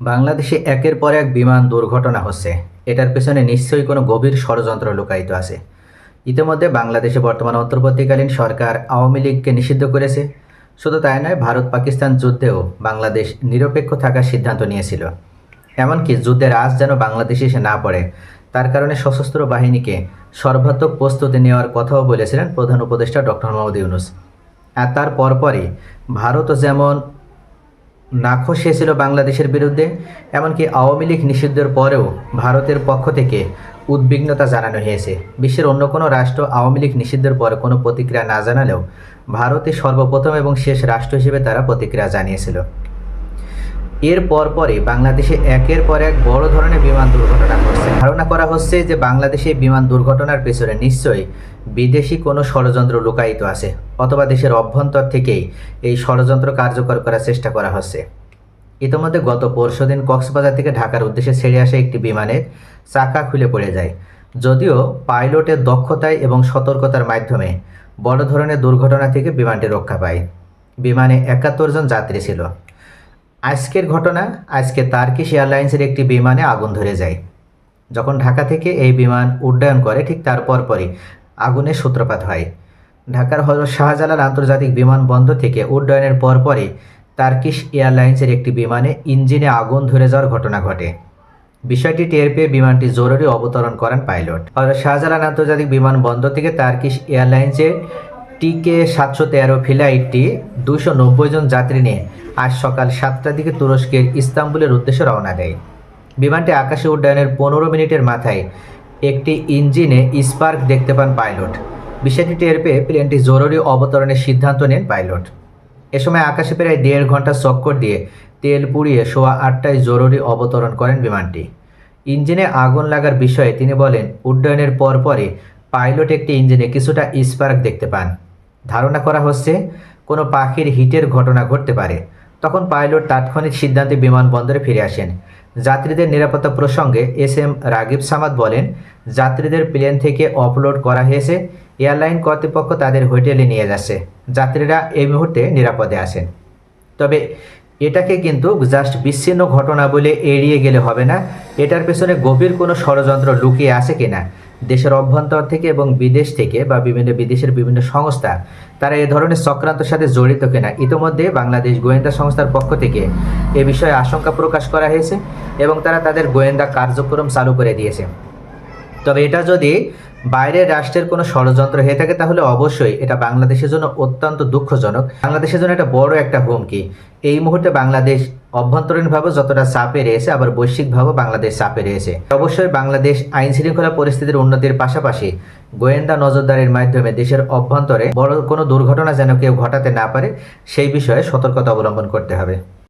বাংলাদেশে একের পর এক বিমান দুর্ঘটনা হচ্ছে। এটার পেছনে নিশ্চয়ই কোনো গভীর ষড়যন্ত্র লুকায়িত আছে। ইতিমধ্যে বাংলাদেশে বর্তমান অন্তর্বর্তীকালীন সরকার আওয়ামী লীগকে নিষিদ্ধ করেছে। শুধু তাই নয়, ভারত পাকিস্তান যুদ্ধেও বাংলাদেশ নিরপেক্ষ থাকার সিদ্ধান্ত নিয়েছিল। এমনকি যুদ্ধের আজ যেন বাংলাদেশে এসে না পড়ে, তার কারণে সশস্ত্র বাহিনীকে সর্বাত্মক প্রস্তুতি নেওয়ার কথাও বলেছিলেন প্রধান উপদেষ্টা ডক্টর মোহাম্মদ ইউনুস। আর তার পরপরই ভারতও যেমন নাখোশ হয়েছিল বাংলাদেশের বিরুদ্ধে, এমনকি আওয়ামী লীগ নিষিদ্ধের পরেও ভারতের পক্ষ থেকে উদ্বিগ্নতা জানানো হয়েছে। বিশ্বের অন্য কোনো রাষ্ট্র আওয়ামী লীগ নিষিদ্ধের পরে কোনো প্রতিক্রিয়া না জানালেও ভারতে সর্বপ্রথম এবং শেষ রাষ্ট্র হিসেবে তারা প্রতিক্রিয়া জানিয়েছিল। এর পরপরই বাংলাদেশে একের পর এক বড় ধরনের বিমান দুর্ঘটনা ঘটছে। ধারণা করা হচ্ছে যে বাংলাদেশে বিমান দুর্ঘটনার পেছনে নিশ্চয়ই বিদেশি কোনো ষড়যন্ত্র লুকায়িত আছে, অথবা দেশের অভ্যন্তর থেকেই এই ষড়যন্ত্র কার্যকর করার চেষ্টা করা হচ্ছে। ইতিমধ্যে গত পরশুদিন কক্সবাজার থেকে ঢাকার উদ্দেশ্যে ছেড়ে আসা একটি বিমানের চাকা খুলে পড়ে যায়। যদিও পাইলটের দক্ষতায় এবং সতর্কতার মাধ্যমে বড় ধরনের দুর্ঘটনা থেকে বিমানটি রক্ষা পায়। বিমানে একাত্তর জন যাত্রী ছিল। আজকের ঘটনা, আজকে তার্কিশ এয়ারলাইন্সের একটি বিমানে আগুন ধরে যায়। যখন ঢাকা থেকে এই বিমান উড্ডয়ন করে, ঠিক তারপর পরপরই আগুনের সূত্রপাত হয়। ঢাকার হজরত শাহজালাল আন্তর্জাতিক বিমানবন্দর থেকে উড্ডয়নের পরপরই তার্কিশ এয়ারলাইন্সের একটি বিমানে ইঞ্জিনে আগুন ধরে যাওয়ার ঘটনা ঘটে। বিষয়টি টের পেয়ে বিমানটি জরুরি অবতরণ করেন পাইলট। হজরত শাহজালাল আন্তর্জাতিক বিমানবন্দর থেকে তার্কিশ এয়ারলাইন্সের টিকে সাতশো তেরো ফ্লাইটটি দুশো নব্বই জন যাত্রী নিয়ে আজ সকাল সাতটার দিকে তুরস্কের ইস্তাম্বুলের উদ্দেশ্যে রওনা দেয়। বিমানটি আকাশে উড্ডয়নের পনেরো মিনিটের মাথায় একটি ইঞ্জিনে স্পার্ক দেখতে পান পাইলট। বিষয়টি টের পেয়ে প্লেনটি জরুরি অবতরণের সিদ্ধান্ত নেন পাইলট। এ সময় আকাশে প্রায় দেড় ঘণ্টা চক্কর দিয়ে তেল পুড়িয়ে সোয়া আটটায় জরুরি অবতরণ করেন বিমানটি। ইঞ্জিনে আগুন লাগার বিষয়ে তিনি বলেন, উড্ডয়নের পরপরই পাইলট একটি ইঞ্জিনে কিছুটা স্পার্ক দেখতে পান। ধারণা করা হচ্ছে কোনো পাখির হিটের ঘটনা ঘটতে পারে। তখন পাইলট তাৎক্ষণিক সিদ্ধান্তে বিমানবন্দরে ফিরে আসেন। যাত্রীদের নিরাপত্তা প্রসঙ্গে এস এম রাগিব সামাদ বলেন, যাত্রীদের প্লেন থেকে অপলোড করা হয়েছে। এয়ারলাইন কর্তৃপক্ষ তাদের হোটেলে নিয়ে যাচ্ছে। যাত্রীরা এই মুহূর্তে নিরাপদে আছেন। তবে এটাকে কিন্তু জাস্ট বিচ্ছিন্ন ঘটনা বলে এড়িয়ে গেলে হবে না। এটার পেছনে গভীর কোনো ষড়যন্ত্র লুকিয়ে আছে কিনা? দেশের অভ্যন্তর থেকে এবং বিদেশ থেকে বা বিভিন্ন বিদেশের বিভিন্ন সংস্থা, তারা এ ধরনের চক্রান্তর সাথে জড়িত কিনা, ইতিমধ্যে বাংলাদেশ গোয়েন্দা সংস্থার পক্ষ থেকে এ বিষয়ে আশঙ্কা প্রকাশ করা হয়েছে এবং তারা তাদের গোয়েন্দা কার্যক্রম চালু করে দিয়েছে। তবে এটা যদি বাইরের রাষ্ট্রের কোনো ষড়যন্ত্র হয়ে থাকে, তাহলে অবশ্যই এটা বাংলাদেশের জন্য অত্যন্ত দুঃখজনক। বাংলাদেশের জন্য এটা বড় একটা হুমকি। এই মুহূর্তে বাংলাদেশ অভ্যন্তরীণভাবে যতটা চাপে রয়েছে, আবার বৈশ্বিকভাবে বাংলাদেশ চাপে রয়েছে। অবশ্যই বাংলাদেশ আইন শৃঙ্খলা পরিস্থিতির উন্নতির পাশাপাশি গোয়েন্দা নজরদারির মাধ্যমে দেশের অভ্যন্তরে বড় কোনো দুর্ঘটনা যেন কেউ ঘটাতে না পারে, সেই বিষয়ে সতর্কতা অবলম্বন করতে হবে।